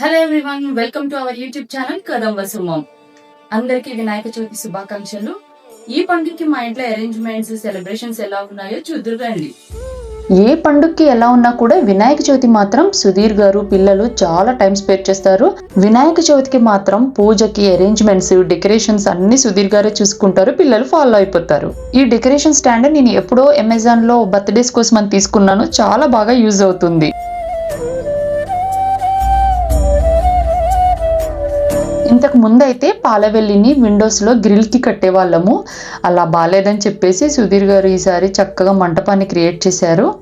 Hello everyone welcome to our YouTube channel Kadam వసుమం అందరికీ వినాయక చవితి శుభాకాంక్షలు. ఈ పండుగకి మా ఇంట్లో అరేంజ్మెంట్స్ సెలబ్రేషన్స్ ఎలా ఉన్నాయో చూద్దురండి ఏ పండుగకి ఎలా ఉన్నా కూడా వినాయక చవితి మాత్రం సుధీర్ గారు పిల్లలు చాలా టైం స్పెండ్ చేస్తారు. వినాయక చవితికి మాత్రం పూజకి అరేంజ్మెంట్స్ డెకరేషన్స్ అన్ని సుధీర్ గారే చూసుకుంటారు. పిల్లలు ఫాలో అయిపోతారు. ఈ డెకరేషన్ స్టాండ్ నేను ఎప్పుడో అమెజాన్లో బర్త్డేస్ కోసం అని తీసుకున్నాను. చాలా బాగా యూజ్ అవుతుంది. ఇంతకు ముందు అయితే పాలవెల్లిని విండోస్లో గ్రిల్కి కట్టేవాళ్ళము. అలా బాగాలేదని చెప్పేసి సుధీర్ గారు ఈసారి చక్కగా మంటపాన్ని క్రియేట్ చేశారు.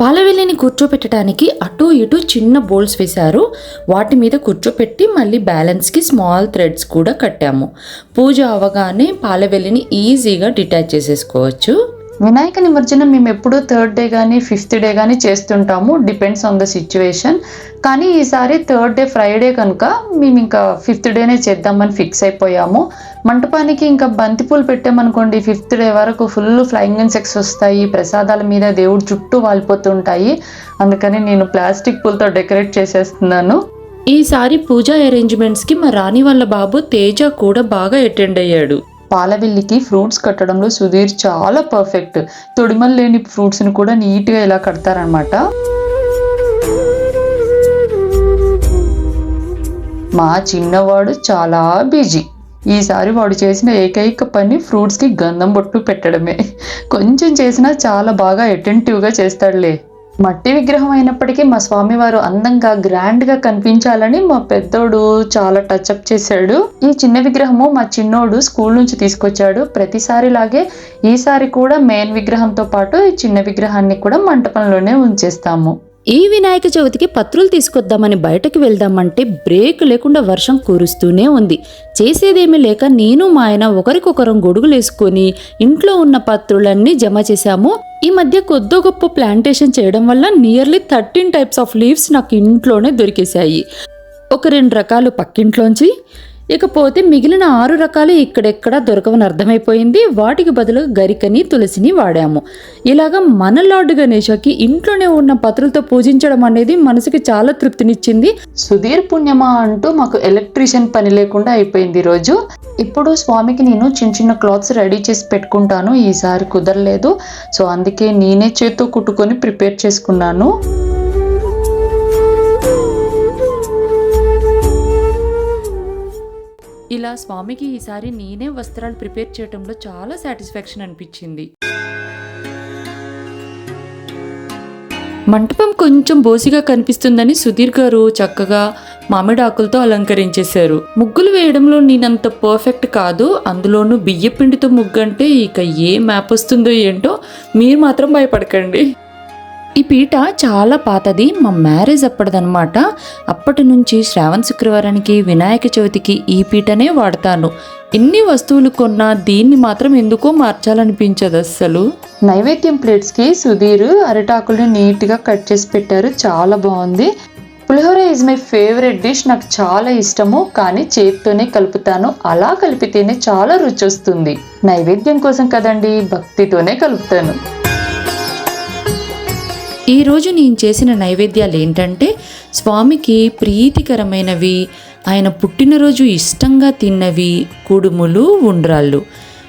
పాలవెల్లిని కూర్చోపెట్టడానికి అటు ఇటు చిన్న బోల్స్ వేశారు. వాటి మీద కూర్చోపెట్టి మళ్ళీ బ్యాలెన్స్కి స్మాల్ థ్రెడ్స్ కూడా కట్టాము. పూజ అవగానే పాలవెల్లిని ఈజీగా డిటాచ్ చేసేసుకోవచ్చు. వినాయక నిమజ్జనం మేము ఎప్పుడూ థర్డ్ డే కానీ ఫిఫ్త్ డే కానీ చేస్తుంటాము. డిపెండ్స్ ఆన్ ద సిచ్యువేషన్ కానీ ఈసారి థర్డ్ డే ఫ్రైడే కనుక మేము ఇంకా ఫిఫ్త్ డేనే చేద్దామని ఫిక్స్ అయిపోయాము. మంటపానికి ఇంకా బంతిపూలు పెట్టామనుకోండి ఫిఫ్త్ డే వరకు ఫుల్ ఫ్లయింగ్ ఇన్సెక్ట్స్ వస్తాయి. ప్రసాదాల మీద దేవుడు చుట్టూ వాలిపోతుంటాయి. అందుకని నేను ప్లాస్టిక్ పూలతో డెకరేట్ చేసేస్తున్నాను. ఈసారి పూజా అరేంజ్మెంట్స్కి మా రాణి వాళ్ళ బాబు తేజ కూడా బాగా అటెండ్ అయ్యాడు. పాలవెల్లికి ఫ్రూట్స్ కట్టడంలో సుధీర్ చాలా పర్ఫెక్ట్ తొడిమలు లేని ఫ్రూట్స్ని కూడా నీట్గా ఇలా కడతారనమాట మా చిన్నవాడు చాలా బిజీ ఈసారి వాడు చేసిన ఏకైక పని ఫ్రూట్స్కి గంధం బొట్టు పెట్టడమే. కొంచెం చేసినా చాలా బాగా అటెంటివ్గా చేస్తాడులే. మట్టి విగ్రహం అయినప్పటికీ మా స్వామివారు అందంగా గ్రాండ్గా కనిపించాలని మా పెద్దోడు చాలా టచ్అప్ చేశాడు. ఈ చిన్న విగ్రహము మా చిన్నోడు స్కూల్ నుంచి తీసుకొచ్చాడు. ప్రతిసారి లాగే ఈసారి కూడా మెయిన్ విగ్రహంతో పాటు ఈ చిన్న విగ్రహాన్ని కూడా మంటపంలోనే ఉంచేస్తాము. ఈ వినాయక చవితికి పత్రులు తీసుకొద్దామని బయటకు వెళ్దామంటే బ్రేక్ లేకుండా వర్షం కురుస్తూనే ఉంది. చేసేదేమీ లేక నేను మా ఆయన ఒకరికొకరం గొడుగులేసుకొని ఇంట్లో ఉన్న పత్రులన్నీ జమ చేశాము. ఈ మధ్య కొద్దో గొప్ప ప్లాంటేషన్ చేయడం వల్ల nearly thirteen types of leaves నాకు ఇంట్లోనే దొరికేశాయి. ఒక రెండు రకాలు పక్కింట్లోంచి ఇకపోతే మిగిలిన ఆరు రకాలు ఇక్కడెక్కడ దొరకవని అర్థమైపోయింది. వాటికి బదులు గరికని తులసిని వాడాము. ఇలాగా మన లార్డ్ గణేషకి ఇంట్లోనే ఉన్న పత్రులతో పూజించడం అనేది మనసుకి చాలా తృప్తినిచ్చింది. సుధీర్ పుణ్యమా అంటూ మాకు ఎలక్ట్రీషియన్ పని లేకుండా అయిపోయింది రోజు. ఇప్పుడు స్వామికి నేను చిన్న చిన్న క్లాత్స్ రెడీ చేసి పెట్టుకుంటాను. ఈసారి కుదరలేదు. సో అందుకే నేనే చేత్తో కుట్టుకొని ప్రిపేర్ చేసుకున్నాను. ఇలా స్వామికి ఈసారి నేనే వస్త్రాలు ప్రిపేర్ చేయడంలో చాలా సాటిస్ఫాక్షన్ అనిపించింది. మంటపం కొంచెం బోసిగా కనిపిస్తుందని సుధీర్ గారు చక్కగా మామిడాకులతో అలంకరించేశారు. ముగ్గులు వేయడంలో నేనంత పర్ఫెక్ట్ కాదు అందులోనూ బియ్య పిండితో ముగ్గు అంటే ఇక ఏ మ్యాప్ వస్తుందో ఏంటో మీరు మాత్రం భయపడకండి. ఈ పీట చాలా పాతది. మా మ్యారేజ్ అప్పటిదనమాట అప్పటి నుంచి శ్రావణ శుక్రవారానికి వినాయక చవితికి ఈ పీటనే వాడతాను. ఎన్ని వస్తువులు కొన్నా దీన్ని మాత్రం ఎందుకో మార్చాలనిపించదు అస్సలు. నైవేద్యం ప్లేట్స్కి సుధీర్ అరిటాకుల్ని నీట్గా కట్ చేసి పెట్టారు. చాలా బాగుంది. Pulihora is my favourite dish నాకు చాలా ఇష్టము. కానీ చేతితోనే కలుపుతాను. అలా కలిపితేనే చాలా రుచి వస్తుంది. నైవేద్యం కోసం కదండి భక్తితోనే కలుపుతాను. ఈరోజు నేను చేసిన నైవేద్యాలు ఏంటంటే స్వామికి ప్రీతికరమైనవి ఆయన పుట్టినరోజు ఇష్టంగా తిన్నవి కుడుములు ఉండ్రాళ్ళు.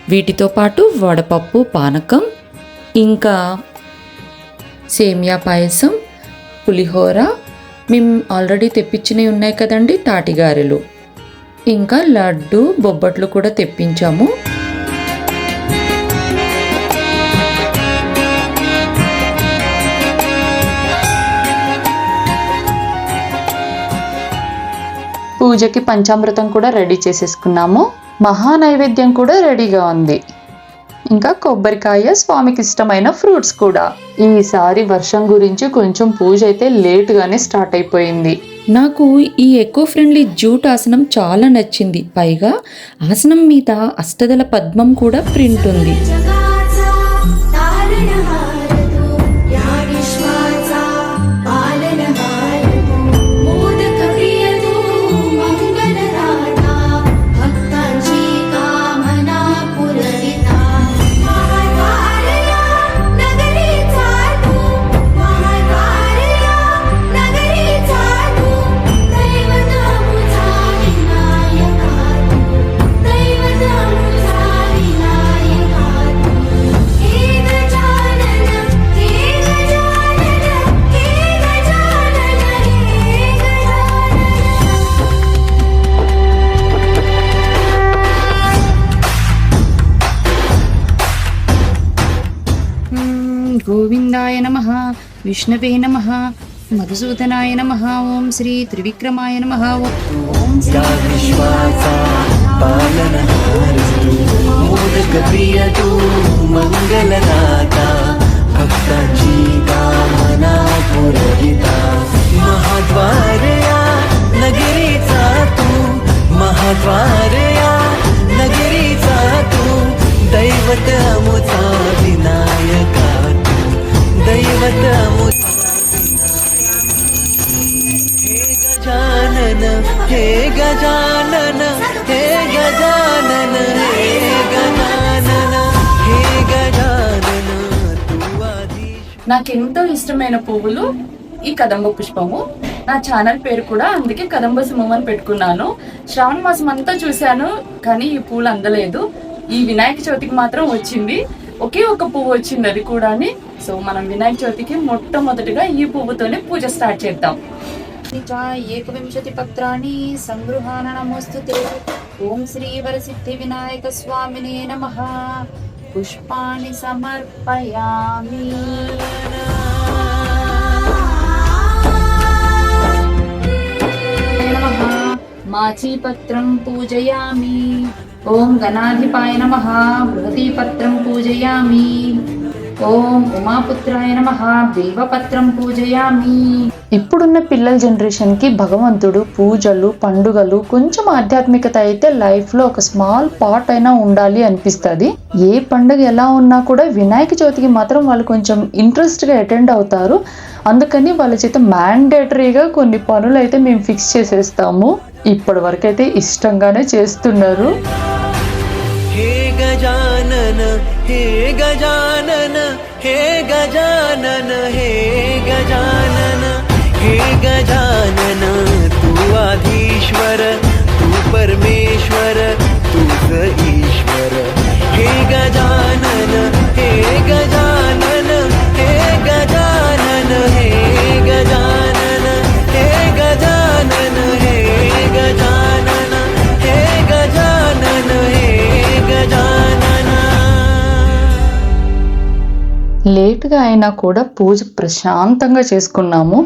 వీటితో పాటు వడపప్పు పానకం ఇంకా సేమియా పాయసం పులిహోర మేము ఆల్రెడీ తెప్పించినవి ఉన్నాయి కదండి తాటిగారెలు. ఇంకా లడ్డు బొబ్బట్లు కూడా తెప్పించాము. పూజకి పంచామృతం కూడా రెడీ చేసేసుకున్నాము. మహా నైవేద్యం కూడా రెడీగా ఉంది. ఇంకా కొబ్బరికాయ స్వామికి ఇష్టమైన ఫ్రూట్స్ కూడా. ఈసారి వర్షం గురించి కొంచెం పూజ అయితే లేటుగానే స్టార్ట్ అయిపోయింది. నాకు ఈ ఎకో ఫ్రెండ్లీ జూట్ ఆసనం చాలా నచ్చింది. పైగా ఆసనం మీద అష్టదల పద్మం కూడా ప్రింట్ ఉంది. గోవిందాయ నమ విష్ణవే నమ మధుసూదనాయ నమ ఓం శ్రీ త్రివిక్రమాయ నమ ఓం మంగళనాథ గజానన హే గజానన హే గజానన హే గజానన నాకెంతో ఇష్టమైన పువ్వులు ఈ కదంబ పుష్పము. నా ఛానల్ పేరు కూడా అందుకే కదంబ సింహం అని పెట్టుకున్నాను. శ్రావణ మాసం అంతా చూశాను కానీ ఈ పూలు అందలేదు. ఈ వినాయక చవితికి మాత్రం వచ్చింది. ఒకే ఒక పువ్వు వచ్చింది అది కూడా సో మనం వినాయక చవితికి మొట్టమొదటిగా ఈ పువ్వుతోనే పూజ స్టార్ట్ చేద్దాం. च एकविंशतिपत्राणि सङ्गृहाण नमोऽस्तु ते ॐ श्रीवरसिद्धिविनायकस्वामिने नमः पुष्पाणि समर्पयामि माचीपत्रं पूजयामि ॐ गणाधिपाय नमः बृहतीपत्रं पूजयामि ॐ उमापुत्राय नमः देवपत्रं पूजयामि ఇప్పుడున్న పిల్లల జనరేషన్కి భగవంతుడు పూజలు పండుగలు కొంచెం ఆధ్యాత్మికత అయితే లైఫ్లో ఒక స్మాల్ పార్ట్ అయినా ఉండాలి అనిపిస్తుంది. ఏ పండుగ ఎలా ఉన్నా కూడా వినాయక చవితికి మాత్రం వాళ్ళు కొంచెం ఇంట్రెస్ట్గా అటెండ్ అవుతారు. అందుకని వాళ్ళ చేత మ్యాండేటరీగా కొన్ని పనులు అయితే మేము ఫిక్స్ చేసేస్తాము. ఇప్పటి వరకైతే ఇష్టంగానే చేస్తున్నారు. హే గజానన హే గజానన హే గజానన హే గజానన. హే గజాన తూ ఆధీశ్వర తూ హే గజాన హే గజాన హే గజాన హే గజాన హే గజాన హే గజాన హే గజాన హే గజాన లేట్గా అయినా కూడా పూజ ప్రశాంతంగా చేసుకున్నాము.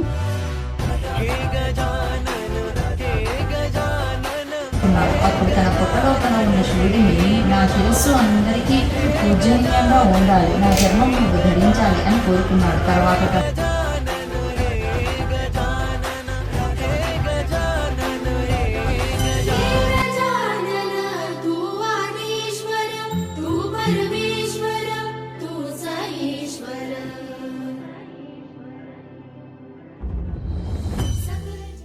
మనసు అందరికీ పూజనీయంగా ఉండాలి. నా ధర్మం ధరించాలి అని కోరుకున్నాడు తర్వాత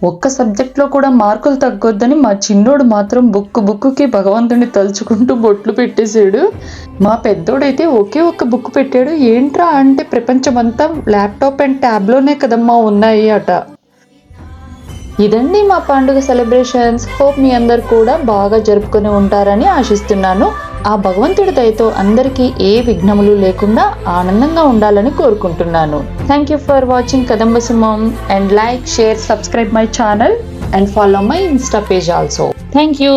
ఒక్క సబ్జెక్ట్లో కూడా మార్కులు తగ్గొద్దని మా చిన్నోడు మాత్రం బుక్ బుక్కి భగవంతుని తలుచుకుంటూ బొట్లు పెట్టేశాడు. మా పెద్దోడైతే ఒకే ఒక్క బుక్ పెట్టాడు. ఏంట్రా అంటే ప్రపంచమంతా ల్యాప్టాప్ అండ్ ట్యాబ్లోనే కదమ్మా ఉన్నాయి అట. ఇదండి మా పండుగ సెలబ్రేషన్స్ హోప్ మీ అందరు కూడా బాగా జరుపుకొని ఉంటారని ఆశిస్తున్నాను. ఆ భగవంతుడి దయతో అందరికీ ఏ విఘ్నములు లేకుండా ఆనందంగా ఉండాలని కోరుకుంటున్నాను. Thank you for watching Kadamba Simham and like share subscribe my channel and follow my Insta page also thank you